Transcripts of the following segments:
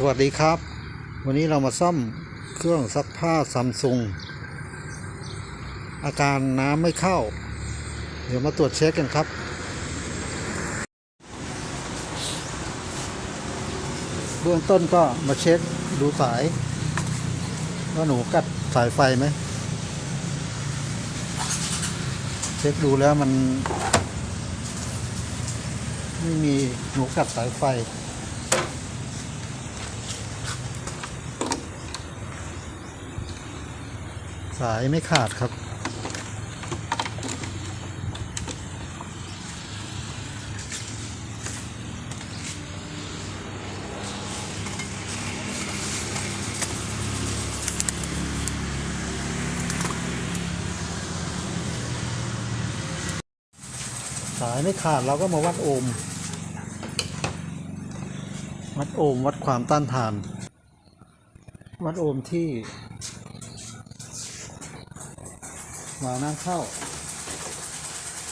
สวัสดีครับ วันนี้เรามาซ่อมเครื่องซักผ้าซัมซุงอาการน้ำไม่เข้า เดี๋ยวมาตรวจเช็คกันครับ เบื้องต้นก็มาเช็คดูสาย ว่าหนูกัดสายไฟไหม เช็คดูแล้วมัน ไม่มีหนูกัดสายไฟ สายไม่ขาดครับ สายไม่ขาดเราก็มาวัดโอห์มวัดโอห์มวัดความต้านทาน วัดโอห์มที่ วาล์วน้ำเข้า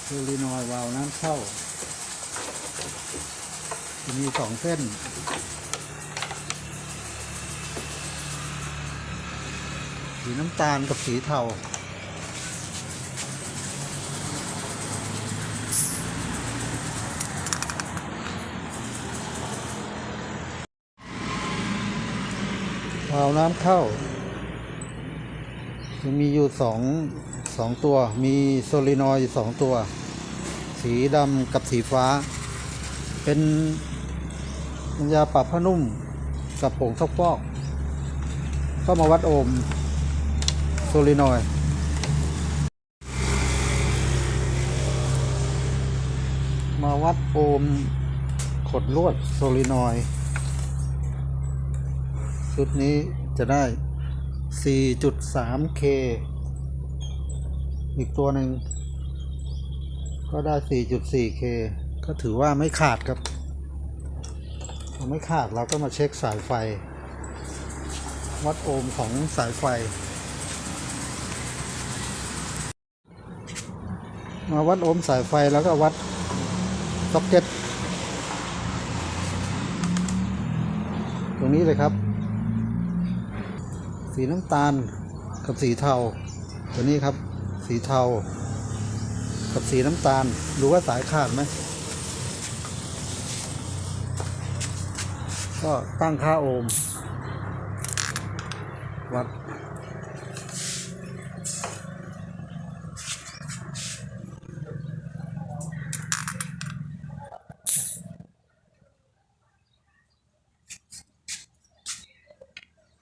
โซลินอยด์วาล์วน้ำเข้าจะมีสองเส้น สีน้ำตาลกับสีเทาวาวน้ำเข้า จะมีอยู่สอง สองตัว มีโซลินอยด์สองตัว สีดำกับสีฟ้า เป็นยาปรับผ้านุ่มกับผงซักฟอกก็มาวัดโอห์มโซลินอยด์มาวัดโอห์มขดลวดโซลินอยด์ชุดนี้จะได้ 4.3K อีกตัวหนึ่งก็ได้ 4.4K ก็ถือว่าไม่ขาดครับไม่ขาดเราก็มาเช็คสายไฟ วัดโอห์มของสายไฟ มาวัดโอห์มสายไฟแล้วก็วัดซ็อกเก็ตตรงนี้เลยครับ สีน้ำตาลกับสีเทาตัวนี้ครับ สีเทา กับสีน้ำตาลดูว่าสายขาดไหม ก็ตั้งค่าโอห์มวัด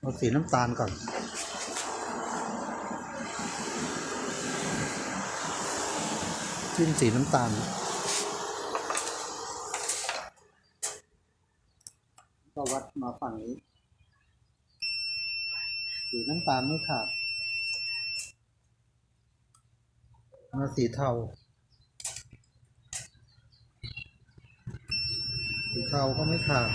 เอาสีน้ำตาลก่อน จิ้มสีน้ำตาล ก็วัดมาฝั่งนี้ สีน้ำตาลไม่ขาด มาสีเทา สีเทาก็ไม่ขาด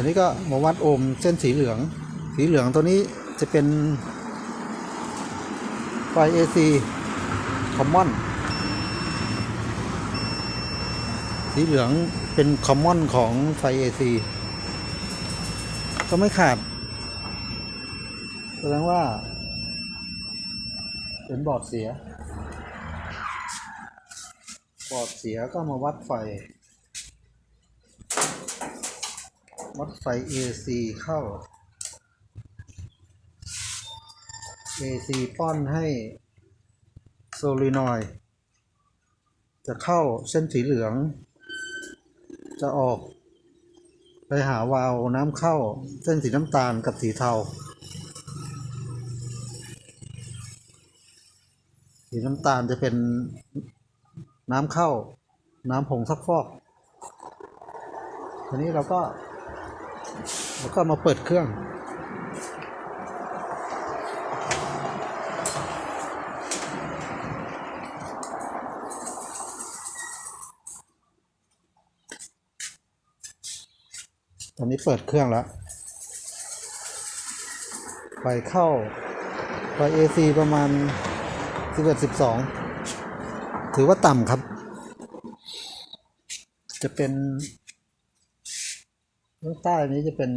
อันนี้ก็มาวัดโอห์มเส้นสีเหลือง สีเหลืองตัวนี้จะเป็นไฟ AC Common สีเหลืองเป็น Common ของไฟ AC ก็ไม่ขาดแสดงว่า เป็นบอร์ดเสีย บอร์ดเสียก็มาวัดไฟ วัดไฟ AC เข้า AC ป้อนให้โซลินอยจะเข้าเส้นสีเหลือง จะออก ไปหาวาล์วน้ำเข้าเส้นสีน้ำตาลกับสีเทา สีน้ำตาลจะเป็นน้ำเข้า น้ำผงซักฟอกทีนี้เราก็ แล้วก็มาเปิดเครื่อง ตอนนี้เปิดเครื่องแล้วไฟเข้าไฟ AC ประมาณสิบเอ็ดสิบสองถือว่าต่ำครับ จะเป็น ใต้นี้จะเป็น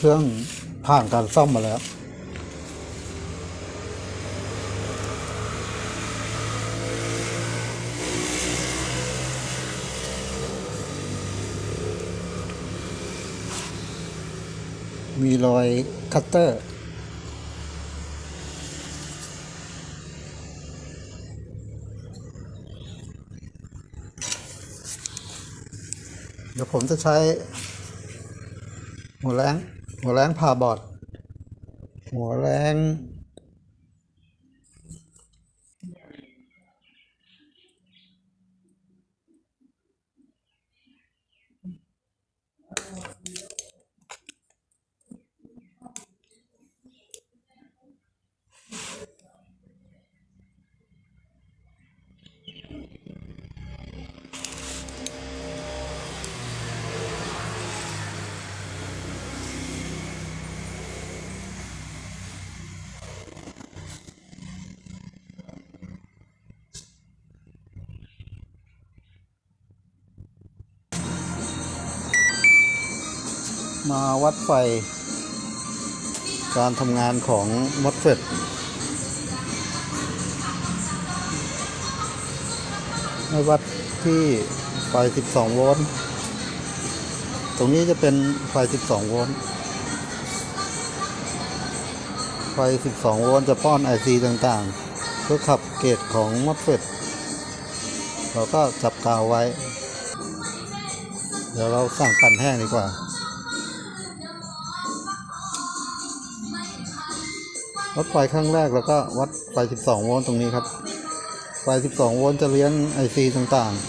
เครื่องผ่านการซ่อมมาแล้วมีรอยคัตเตอร์ เดี๋ยวผมจะใช้หัวแรง หัวแรงผ่าบอด หัวแรง มาวัดไฟ การทำงานของมดเฟตให้วัดที่ไฟ 12 โวลต์ ตรงนี้จะเป็นไฟ 12 โวลต์ ไฟ 12 โวลต์จะป้อน IC ต่างๆ เพื่อขับเกตของมดเฟตเราก็จับกาวไว้ เดี๋ยวเราสั่งปั่นแห้งดีกว่า วัดไฟครั้งแรกแล้วก็วัดไฟ 12 โวลต์ตรงนี้ครับ ไฟ 12 โวลต์จะเลี้ยง IC ต่างๆ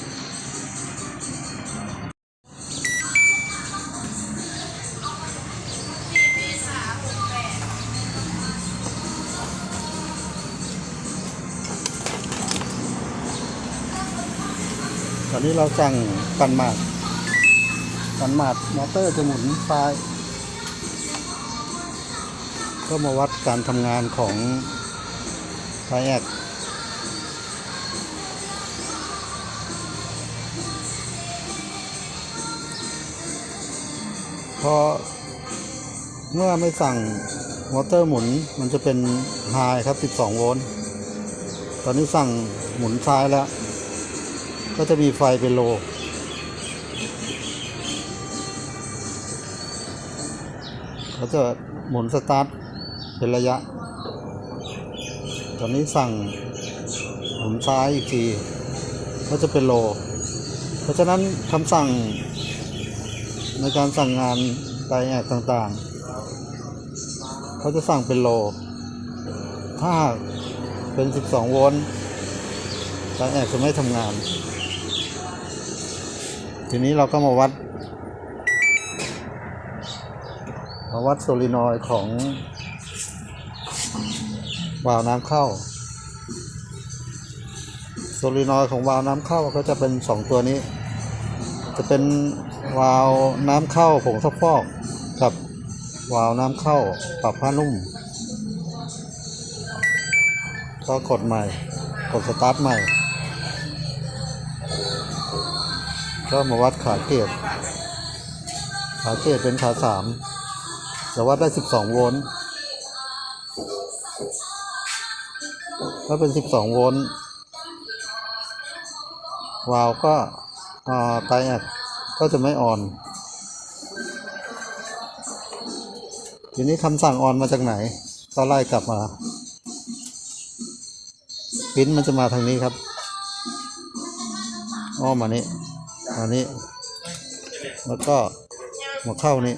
ตอนนี้เราสั่งปั่นหมาดปั่นหมาดมอเตอร์จะหมุนซ้าย ก็มาวัดการทำงานของไทแอกพอเมื่อไม่สั่งมอเตอร์หมุนมันจะเป็นไฮครับ 12 โวลต์ ตอนนี้สั่งหมุนซ้ายแล้ว ก็จะมีไฟเป็นโล เขาจะหมุนสตาร์ท เป็นระยะ ตอนนี้สั่งหมุนซ้ายอีกทีก็จะเป็นโล เพราะฉะนั้นคำสั่งในการสั่งงานไดแอกต่างๆ เขาจะสั่งเป็นโล ถ้าเป็น 12 โวลต์ไดแอกจะไม่ทำงาน ทีนี้เราก็มาวัด มาวัดโซลินอยของ วาล์วน้ำเข้าโซลินอยของวาล์วน้ำเข้าก็จะเป็นสองตัวนี้ จะเป็นวาล์วน้ำเข้าผงซักฟอกกับวาล์วน้ำเข้าปรับผ้านุ่ม ก็กดใหม่ กดสตาร์ทใหม่ ก็มาวัดขาเกตขาเกตเป็นขาสามจะวัดได้ 12 โวลต์ ถ้าเป็น 12 โวลต์วาล์วก็อ่าไตแอดก็จะไม่อ่อน ทีนี้คำสั่งออนมาจากไหน ก็ไล่กลับมาปิ้นมันจะมาทางนี้ครับ อ้อมมานี้มานี้ แล้วก็มาเข้านี่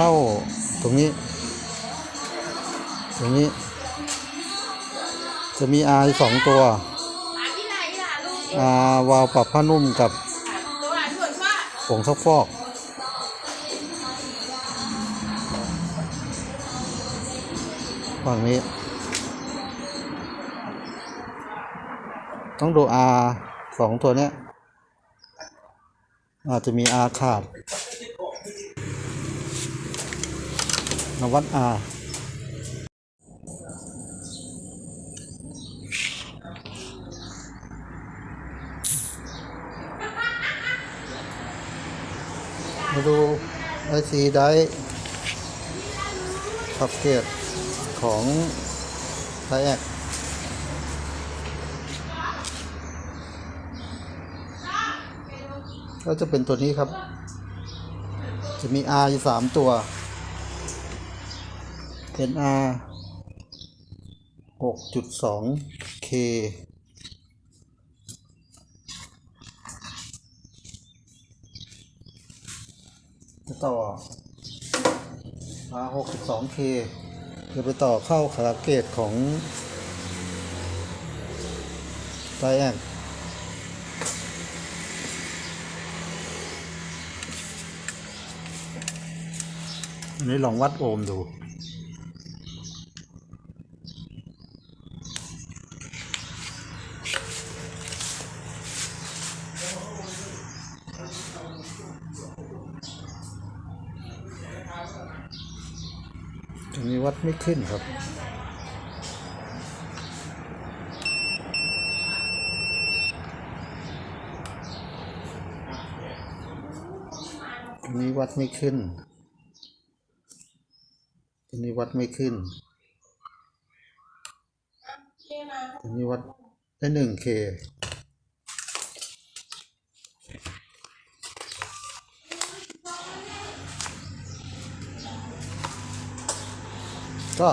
เข้าตรงนี้ ตรงนี้ จะมี R สองตัวอะที่ไหนล่ะลูก R วาวปรับผ้านุ่มกับผงซักฟอก ฝั่งนี้ ต้องดู R สองตัวเนี้ยอาจจะมี R ขาด มาวัด R มาดูไอซีได้ขับเกตของไทแอกก็จะเป็นตัวนี้ครับ จะมี R อยู่สามตัว เป็น R หกจุดสอง K จะต่อ R หกสิบสอง K จะไปต่อเข้าขาเกตของไตแอนอันนี้ลองวัดโอห์มดู ตรงนี้วัด ไม่ขึ้นครับตรงนี้วัดไม่ขึ้นตรงนี้วัดไม่ขึ้นตรงนี้วัดได้หนึ่งเค ก็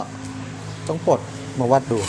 ต้องปลดมาวัดดู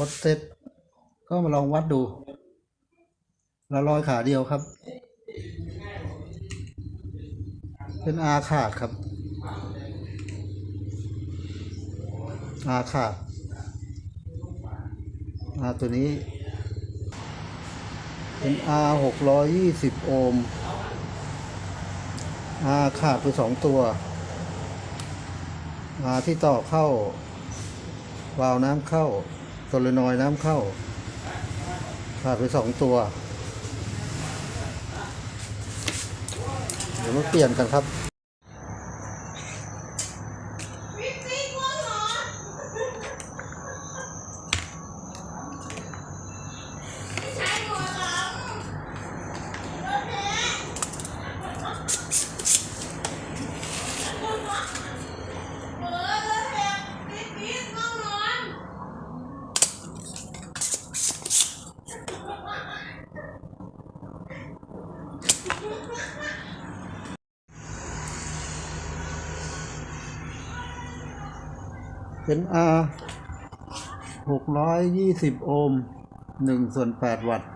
วัดเสร็จก็มาลองวัดดูล้วรอยขาเดียวครับ เป็นอาขาดครับอาขาดอาตัวนี้ เป็นอาหกร้อยยี่สิบโอห์มอาขาดไปสองตัวอาที่ต่อเข้า วาล์วน้ำเข้า โซเลนอยน้ำเข้าขาดไปสองตัว เดี๋ยวมาเปลี่ยนกันครับ 620 โอห์ม1ส่วน8วัตต์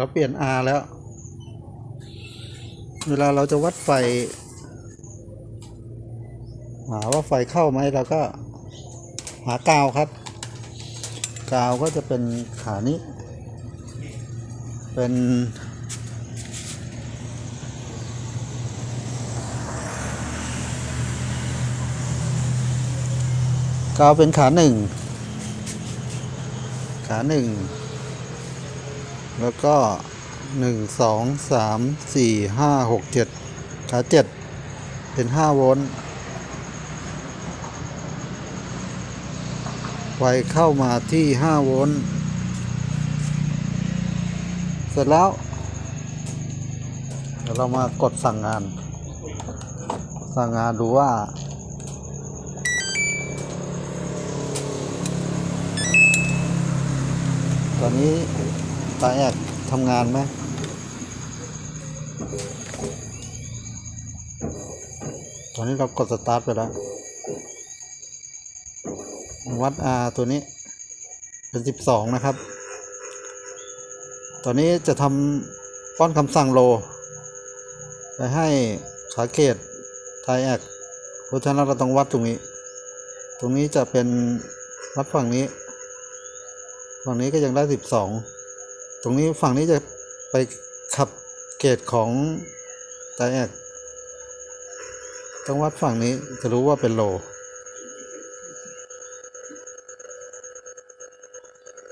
เราเปลี่ยน R แล้ว เวลาเราจะวัดไฟ หาว่าไฟเข้าไหมเราก็หากาวครับ กาวก็จะเป็นขานี้ เป็นกาวเป็นขาหนึ่งขาหนึ่ง แล้วก็หนึ่งสองสามสี่ห้าหกเจ็ดขาเจ็ดเป็นห้าโวลต์ไฟเข้ามาที่ห้าโวลต์เสร็จแล้ว เดี๋ยวเรามากดสั่งงาน สั่งงานดูว่าตอนนี้ ตาแอกทำงานไหมตอนนี้เรากดสตาร์ทไปแล้ว วัด R ตัวนี้เป็น 12 นะครับ ตอนนี้จะทำป้อนคำสั่งโล ไปให้ขาเขตไทยแอกเพราะฉะนั้นเราต้องวัดตรงนี้ ตรงนี้จะเป็นวัดฝั่งนี้ ฝั่งนี้ก็ยังได้สิบสอง ตรงนี้ฝั่งนี้จะไปขับเกตของไตแอกต้องวัดฝั่งนี้จะรู้ว่าเป็นโล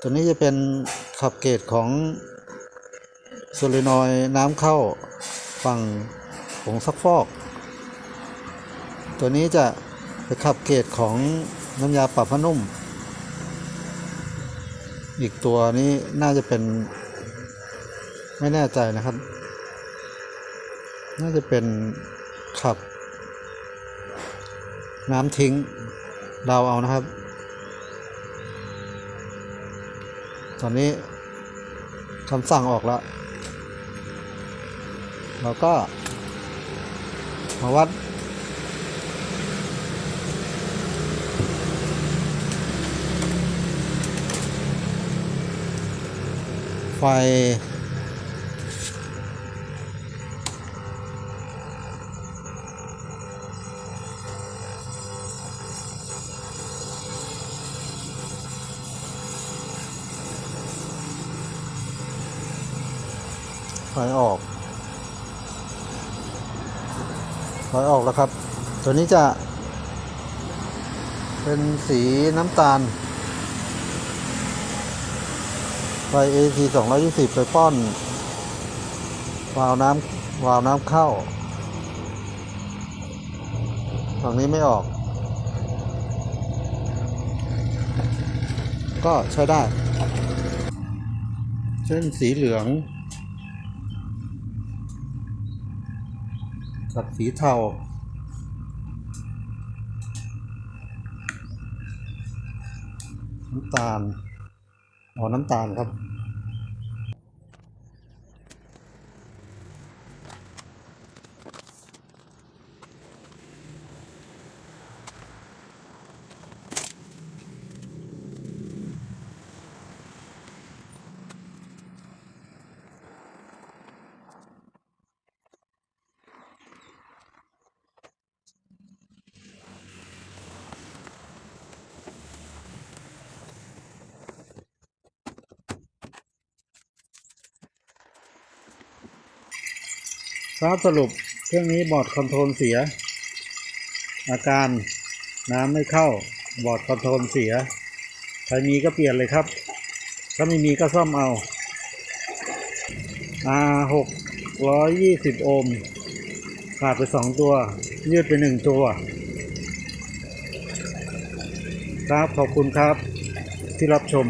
ตัวนี้จะเป็นขับเกตของโซลินอยน้ำเข้าฝั่งผงซักฟอก ตัวนี้จะไปขับเกตของน้ำยาปรับผ้านุ่ม อีกตัวนี้น่าจะเป็น ไม่แน่ใจนะครับ น่าจะเป็นขับ น้ำทิ้งเดาเอานะครับ ตอนนี้คำสั่งออกแล้วเราก็มาวัด ไฟ ไฟออก ไฟออกแล้วครับ ตัวนี้จะเป็นสีน้ำตาล ไฟ AC 220 ไปป้อน วาล์วน้ำวาล์วน้ำเข้า ฝั่งนี้ไม่ออก ก็ใช้ได้ เช่นสีเหลือง กับสีเทาน้ำตาล หมอน้ำตาลครับ ครับสรุปเครื่องนี้บอร์ดคอนโทรลเสีย อาการน้ำไม่เข้าบอร์ดคอนโทรลเสียใครมีก็เปลี่ยนเลยครับ ถ้าไม่มีก็ซ่อมเอา R หกร้อยยี่สิบโอห์มขาดไปสองตัว ยืดไปหนึ่งตัว ครับขอบคุณครับที่รับชม